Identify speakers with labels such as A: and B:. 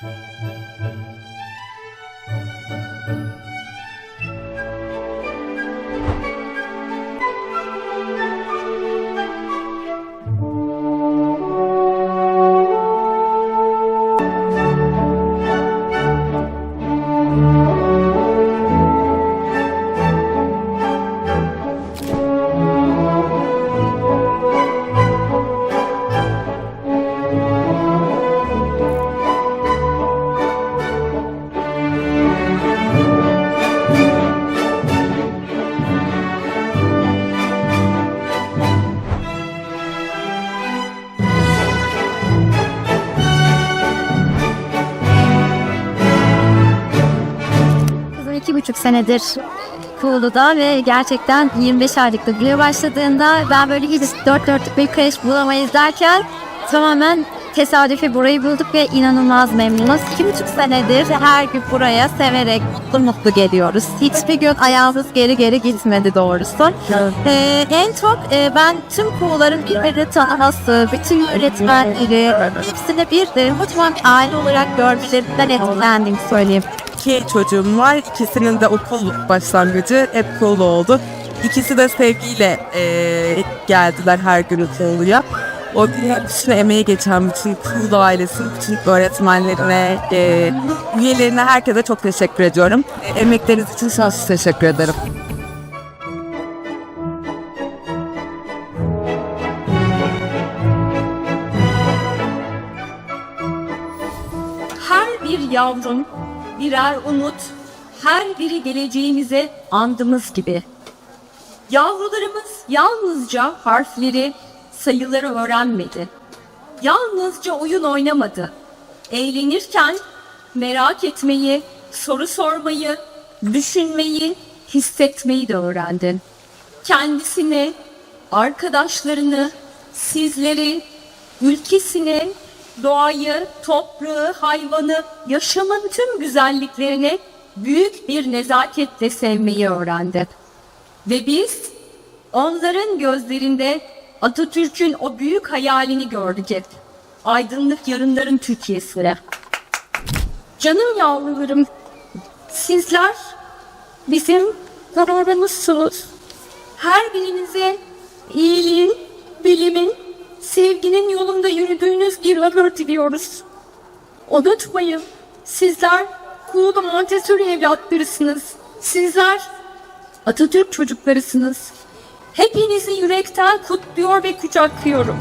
A: Thank 12,5 senedir Kuğulu'da ve gerçekten 25 aylık da buraya başladığında ben böyle hiç dört dörtlük bir kreş bulamayız derken tamamen tesadüfi burayı bulduk ve inanılmaz memnunuz. İki buçuk senedir her gün buraya severek mutlu mutlu geliyoruz. Hiçbir gün ayağımız geri geri gitmedi doğrusu. Ee, en çok e, ben tüm kuğuların bir arada tanıması, bütün öğretmenleri hepsini bir de kocaman bir aile olarak görmelerinden etkilendiğimi söyleyeyim.
B: İki çocuğum var. İkisinin de okul başlangıcı hep kolu oldu. İkisi de sevgiyle eee, geldiler her gün okuluya. O bütün emeği geçen bütün kul ailesi, bütün öğretmenlerine, eee üyelerine, herkese çok teşekkür ediyorum. E, Emekleriniz için sonsuz teşekkür ederim.
C: Her bir yavrum birer umut, her biri geleceğimize andımız gibi. Yavrularımız yalnızca harfleri, sayıları öğrenmedi. Yalnızca oyun oynamadı. Eğlenirken merak etmeyi, soru sormayı, düşünmeyi, hissetmeyi de öğrendi. Kendisini, arkadaşlarını, sizleri, ülkesini, doğayı, toprağı, hayvanı, yaşamın tüm güzelliklerini büyük bir nezaketle sevmeyi öğrendi. Ve biz onların gözlerinde Atatürk'ün o büyük hayalini gördük. Aydınlık yarınların Türkiye'sine. Canım yavrularım, sizler bizim kararımızsınız. Her birinize iyiliğin, bilimin, sevginin yolunda yürüdüğünüz bir ömür diliyoruz. Unutmayın, sizler Kuğulu Montessori evlatlarısınız. Sizler Atatürk çocuklarısınız. Hepinizi yürekten kutluyor ve kucaklıyorum.